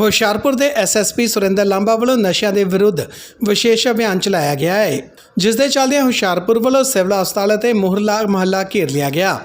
ਹੁਸ਼ਿਆਰਪੁਰ ਦੇ ਐਸਐਸਪੀ ਸੁਰਿੰਦਰ ਲਾਂਬਾ ਵੱਲੋਂ ਨਸ਼ਿਆਂ ਦੇ ਵਿਰੁੱਧ ਵਿਸ਼ੇਸ਼ ਅਭਿਆਨ ਚਲਾਇਆ ਗਿਆ ਹੈ ਜਿਸ ਦੇ ਚੱਲਦਿਆਂ ਹੁਸ਼ਿਆਰਪੁਰ ਵੱਲੋਂ ਸਿਵਲ ਹਸਪਤਾਲ ਅਤੇ ਮੁਹਰਲਾ ਮਹੱਲਾ ਘੇਰ ਲਿਆ ਗਿਆ।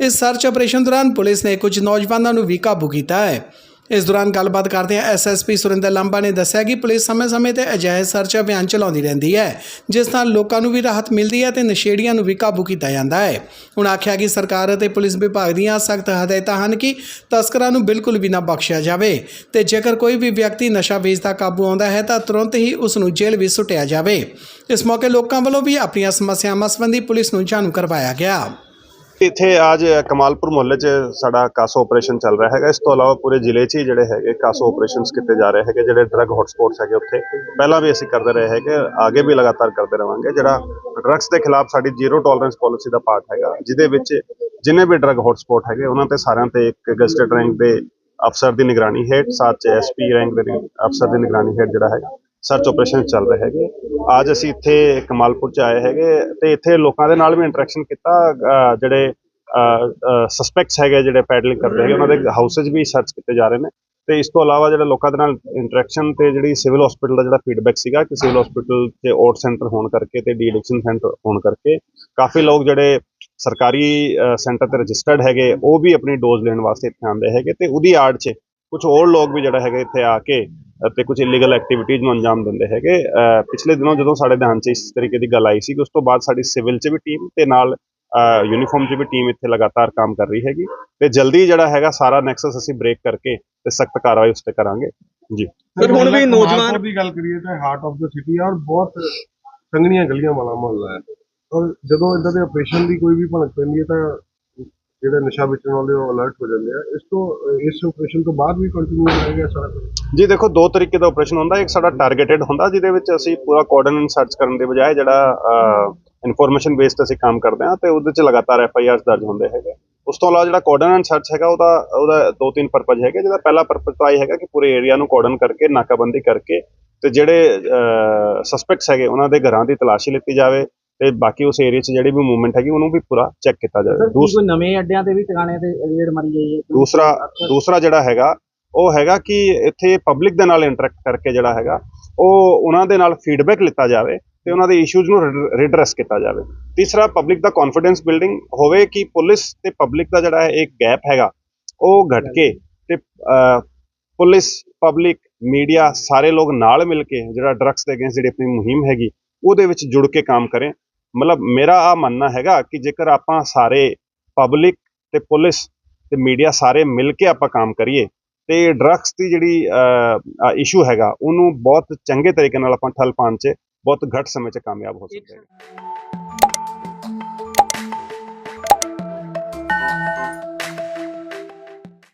ਇਸ ਸਰਚ ਆਪਰੇਸ਼ਨ ਦੌਰਾਨ ਪੁਲਿਸ ਨੇ ਕੁਝ ਨੌਜਵਾਨਾਂ ਨੂੰ ਵੀ ਕਾਬੂ ਕੀਤਾ ਹੈ ਇਸ ਦੌਰਾਨ ਗੱਲਬਾਤ ਕਰਦਿਆਂ ਐਸਐਸਪੀ ਸੁਰਿੰਦਰ ਲਾਂਬਾ ਨੇ ਦੱਸਿਆ ਕਿ ਪੁਲਿਸ ਸਮੇਂ-ਸਮੇਂ ਤੇ ਅਜਿਹੇ ਸਰਚ ਅਭਿਆਨ ਚਲਾਉਂਦੀ ਰਹਿੰਦੀ ਹੈ, ਜਿਸ ਨਾਲ ਲੋਕਾਂ ਨੂੰ ਵੀ ਰਾਹਤ ਮਿਲਦੀ ਹੈ ਤੇ ਨਸ਼ੇੜੀਆਂ ਨੂੰ ਵੀ ਕਾਬੂ ਕੀਤਾ ਜਾਂਦਾ ਹੈ। ਹੁਣ ਆਖਿਆ ਕਿ ਸਰਕਾਰ ਅਤੇ ਪੁਲਿਸ ਵਿਭਾਗ ਦੀਆਂ ਸਖਤ ਹਦਾਇਤਾਂ ਹਨ ਕਿ ਤਸਕਰਾਂ ਨੂੰ ਬਿਲਕੁਲ ਵੀ ਨਾ ਬਖਸ਼ਿਆ ਜਾਵੇ ਤੇ ਜੇਕਰ ਕੋਈ ਵੀ ਵਿਅਕਤੀ ਨਸ਼ਾ ਵੇਚਦਾ ਕਾਬੂ ਆਉਂਦਾ ਹੈ ਤਾਂ ਤੁਰੰਤ ਹੀ ਉਸ ਨੂੰ ਜੇਲ੍ਹ ਵਿੱਚ ਸੁੱਟਿਆ ਜਾਵੇ। ਇਸ ਮੌਕੇ ਲੋਕਾਂ ਵੱਲੋਂ ਵੀ ਆਪਣੀਆਂ ਸਮੱਸਿਆਵਾਂ ਸੰਬੰਧੀ ਪੁਲਿਸ ਨੂੰ ਜਾਣੂ ਕਰਵਾਇਆ ਗਿਆ। ਇੱਥੇ ਅੱਜ ਕਮਾਲਪੁਰ ਮੁਹੱਲੇ 'ਚ ਸਾਡਾ ਕਾਸੋ ਆਪਰੇਸ਼ਨ ਚੱਲ ਰਿਹਾ ਹੈਗਾ। ਇਸ ਤੋਂ ਇਲਾਵਾ ਪੂਰੇ ਜ਼ਿਲ੍ਹੇ 'ਚ ਹੀ ਜਿਹੜੇ ਹੈਗੇ ਕਾਸੋ ਆਪਰੇਸ਼ਨਸ ਕੀਤੇ ਜਾ ਰਹੇ ਹੈਗੇ, ਜਿਹੜੇ ਡਰੱਗ ਹੌਟਸਪੌਟਸ ਹੈਗੇ ਉੱਥੇ। ਪਹਿਲਾਂ ਵੀ ਅਸੀਂ ਕਰਦੇ ਰਹੇ ਹੈਗੇ ਅੱਗੇ ਵੀ ਲਗਾਤਾਰ ਕਰਦੇ ਰਵਾਂਗੇ। ਜਿਹੜਾ ਡਰੱਗਸ ਦੇ ਖਿਲਾਫ ਸਾਡੀ ਜ਼ੀਰੋ ਟੋਲਰੈਂਸ ਪਾਲਿਸੀ ਦਾ ਪਾਰਟ ਹੈਗਾ, ਜਿਹਦੇ ਵਿੱਚ ਜਿੰਨੇ ਵੀ ਡਰੱਗ ਹੌਟਸਪੌਟ ਹੈਗੇ, ਉਹਨਾਂ ਤੇ ਸਾਰਿਆਂ ਤੇ ਇੱਕ ਗਜ਼ਟਡ ਰੈਂਕ ਦੇ ਅਫਸਰ ਦੀ ਨਿਗਰਾਨੀ ਹੇਠ, ਸਾਥ ਚ ਐਸਪੀ ਰੈਂਕ ਦੇ ਅਫਸਰ ਦੀ ਨਿਗਰਾਨੀ ਹੇਠ ਜਿਹੜਾ ਹੈਗਾ। ਸਰਚ ਆਪਰੇਸ਼ਨ ਚੱਲ ਰਹੇ ਹੈਗੇ। ਅੱਜ ਅਸੀਂ ਇੱਥੇ ਕਮਾਲਪੁਰ ਚ ਆਏ ਹੈਗੇ ਤੇ ਇੱਥੇ ਲੋਕਾਂ ਦੇ ਨਾਲ ਵੀ ਇੰਟਰੈਕਸ਼ਨ ਕੀਤਾ ਜਿਹੜੇ ਸਸਪੈਕਟਸ ਹੈਗੇ ਜਿਹੜੇ ਪੈਡਲਿੰਗ ਕਰਦੇ ਹੈਗੇ, ਉਹਨਾਂ ਦੇ ਹਾਊਸਸ ਵੀ ਸਰਚ ਕੀਤੇ ਜਾ ਰਹੇ ਨੇ। ਤੇ ਇਸ ਤੋਂ ਇਲਾਵਾ ਜਿਹੜੇ ਲੋਕਾਂ ਦੇ ਨਾਲ ਇੰਟਰੈਕਸ਼ਨ ਤੇ ਜਿਹੜੀ ਸਿਵਲ ਹਸਪੀਟਲ ਦਾ ਜਿਹੜਾ ਫੀਡਬੈਕ ਸੀਗਾ ਕਿ ਸਿਵਲ ਹਸਪੀਟਲ ਤੇ ਔਟ ਸੈਂਟਰ ਹੋਣ ਕਰਕੇ ਤੇ ਡੀ ਐਡਿਕਸ਼ਨ ਸੈਂਟਰ ਹੋਣ ਕਰਕੇ ਕਾਫੀ ਲੋਕ ਜਿਹੜੇ ਸਰਕਾਰੀ ਸੈਂਟਰ ਤੇ ਰਜਿਸਟਰਡ ਹੈਗੇ, ਉਹ ਵੀ ਆਪਣੀ ਡੋਜ਼ ਲੈਣ ਵਾਸਤੇ ਇੱਥੇ ਆਉਂਦੇ ਹੈਗੇ ਤੇ ਉਹਦੀ ਆੜ 'ਚ ਕੁਝ ਹੋਰ ਲੋਕ ਵੀ ਜਿਹੜਾ ਹੈਗੇ ਇੱਥੇ ਆ ਕੇ ਅਤੇ ਕੁਝ ਇਲੀਗਲ ਐਕਟੀਵਿਟੀਜ਼ ਨੂੰ ਅੰਜਾਮ ਦਿੰਦੇ ਹੈਗੇ। ਪਿਛਲੇ ਦਿਨੋਂ ਜਦੋਂ ਸਾਡੇ ਧਿਆਨ 'ਚ ਇਸ ਤਰੀਕੇ ਦੀ ਗੱਲ ਆਈ ਸੀ ਕਿ ਉਸ ਤੋਂ ਬਾਅਦ ਸਾਡੀ ਸਿਵਲ 'ਚ ਵੀ ਟੀਮ ਤੇ ਨਾਲ ਯੂਨੀਫਾਰਮ 'ਚ ਵੀ ਟੀਮ ਇੱਥੇ ਲਗਾਤਾਰ ਕੰਮ ਕਰ ਰਹੀ ਹੈਗੀ। ਤੇ ਜਲਦੀ ਜਿਹੜਾ ਹੈਗਾ ਸਾਰਾ ਨੈਕਸਸ ਅਸੀਂ ਬ੍ਰੇਕ ਕਰਕੇ ਤੇ ਸਖਤ ਕਾਰਵਾਈ ਉਸ ਤੇ ਕਰਾਂਗੇ। ਜੀ। ਸਰ ਹੁਣ ਵੀ ਨੌਜਵਾਨ ਦੀ ਗੱਲ ਕਰੀਏ ਤਾਂ ਹਾਰਟ ਆਫ ਦਾ ਸਿਟੀ ਔਰ ਬਹੁਤ ਸੰਘਣੀਆਂ ਗਲੀਆਂ ਵਾਲਾ ਮੁਹੱਲਾ ਹੈ। ਔਰ ਜਦੋਂ ਇਦਾਂ ਦੇ ਆਪਰੇਸ਼ਨ ਦੀ ਕੋਈ ਵੀ ਭਣਕ ਪੈਂਦੀ ਹੈ ਤਾਂ ਜਿਹੜੇ ਨਸ਼ਾ ਵੇਚਣ ਵਾਲੇ ਉਹ ਅਲਰਟ ਹੋ ਜਾਂਦੇ ਆ। ਇਸ ਤੋਂ, ਇਸ ਆਪਰੇਸ਼ਨ ਤੋਂ ਬਾਅਦ ਵੀ ਕੰਟੀਨਿਊ ਰਹੇਗਾ ਸਾਰਾ ਕੁਝ? ਜੀ ਦੇਖੋ, ਦੋ ਤਰੀਕੇ ਦਾ ਆਪਰੇਸ਼ਨ ਹੁੰਦਾ। ਇੱਕ ਸਾਡਾ ਟਾਰਗੇਟਡ ਹੁੰਦਾ, ਜਿਹਦੇ ਵਿੱਚ ਅਸੀਂ ਪੂਰਾ ਕੋਆਰਡੀਨੇਟ ਸਰਚ ਕਰਨ ਦੇ ਬਜਾਏ ਜਿਹੜਾ ਇਨਫੋਰਮੇਸ਼ਨ ਬੇਸਡ ਅਸੀਂ ਕੰਮ ਕਰਦੇ ਹਾਂ ਤੇ ਉਹਦੇ ਚ ਲਗਾਤਾਰ ਐਫ ਆਈ ਆਰਸ ਦਰਜ ਹੁੰਦੇ ਹੈਗੇ। ਉਸ ਤੋਂ ਇਲਾਵਾ ਜਿਹੜਾ ਕੋਆਰਡੀਨੇਟ ਸਰਚ ਹੈਗਾ, ਉਹਦਾ ਉਹਦਾ ਦੋ ਤਿੰਨ ਪਰਪਸ ਹੈਗੇ। ਜਿਹਦਾ ਪਹਿਲਾ ਪਰਪਸ ਤਾਂ ਇਹ ਹੈਗਾ ਕਿ ਪੂਰੇ ਏਰੀਆ ਨੂੰ ਕੋਆਰਡਨ ਕਰਕੇ, ਨਾਕਾਬੰਦੀ ਕਰਕੇ ਤੇ ਜਿਹੜੇ ਸਸਪੈਕਟਸ ਹੈਗੇ, ਉਹਨਾਂ ਦੇ ਘਰਾਂ ਦੀ ਤਲਾਸ਼ੀ ਲਿੱਤੀ ਜਾਵੇ। ਤੇ ਬਾਕੀ ਉਸ ਏਰੀਆ 'ਚ ਜਿਹੜੀ ਵੀ ਮੂਵਮੈਂਟ ਹੈਗੀ ਉਹਨੂੰ ਵੀ ਪੂਰਾ ਚੈੱਕ ਕੀਤਾ ਜਾਵੇ। ਸਰ ਕੀ ਦੂਸ- ਕੋਈ ਨਵੇਂ ਅੱਡਿਆਂ ਤੇ ਵੀ ਟਿਕਾਣੇ ਤੇ ਰੇਡ ਮਾਰੀ ਗਈ ਹੈ? ਦੂਸਰਾ ਦੂਸਰਾ ਜਿਹੜਾ ਹੈਗਾ ਉਹ ਹੈਗਾ ਕਿ ਇੱਥੇ ਪਬਲਿਕ ਦੇ ਨਾਲ ਇੰਟਰੈਕਟ ਕਰਕੇ ਜਿਹੜਾ ਹੈਗਾ ਉਹ ਉਹਨਾਂ ਦੇ ਨਾਲ ਫੀਡਬੈਕ ਲਿੱਤਾ ਜਾਵੇ ਤੇ ਉਹਨਾਂ ਦੇ ਇਸ਼ੂਜ਼ ਨੂੰ ਰਿਡਰੈਸ ਕੀਤਾ ਜਾਵੇ। ਤੀਸਰਾ ਪਬਲਿਕ ਦਾ ਕੌਨਫੀਡੈਂਸ ਬਿਲਡਿੰਗ ਹੋਵੇ ਕਿ ਪੁਲਿਸ ਤੇ ਪਬਲਿਕ ਦਾ ਜਿਹੜਾ ਹੈ ਇੱਕ ਗੈਪ ਹੈਗਾ ਉਹ ਘਟ ਕੇ ਤੇ ਪੁਲਿਸ ਪਬਲਿਕ ਮੀਡੀਆ ਸਾਰੇ ਲੋਕ ਨਾਲ ਮਿਲ ਕੇ ਜਿਹੜਾ ਡਰੱਗਸ ਦੇ ਅਗੇਂਸਟ ਜਿਹੜੀ ਆਪਣੀ ਮੁਹਿੰਮ ਹੈਗੀ ਉਹਦੇ ਵਿੱਚ ਜੁੜ ਕੇ ਕੰਮ ਕਰੇ। ਮਤਲਬ ਮੇਰਾ ਆ ਮੰਨਣਾ ਹੈਗਾ ਕਿ ਜੇਕਰ ਆਪਾਂ ਸਾਰੇ ਪਬਲਿਕ ਤੇ ਪੁਲਿਸ ਤੇ ਮੀਡੀਆ ਸਾਰੇ ਮਿਲ ਕੇ ਆਪਾਂ ਕੰਮ ਕਰੀਏ ਤੇ ਡਰੱਗਸ ਦੀ ਜਿਹੜੀ ਇਸ਼ੂ ਹੈਗਾ, ਉਹਨੂੰ ਬਹੁਤ ਚੰਗੇ ਤਰੀਕੇ ਨਾਲ ਆਪਾਂ ਠੱਲ ਪਾਉਣ 'ਚ ਬਹੁਤ ਘੱਟ ਸਮੇਂ 'ਚ ਕਾਮਯਾਬ ਹੋ ਸਕਦੇ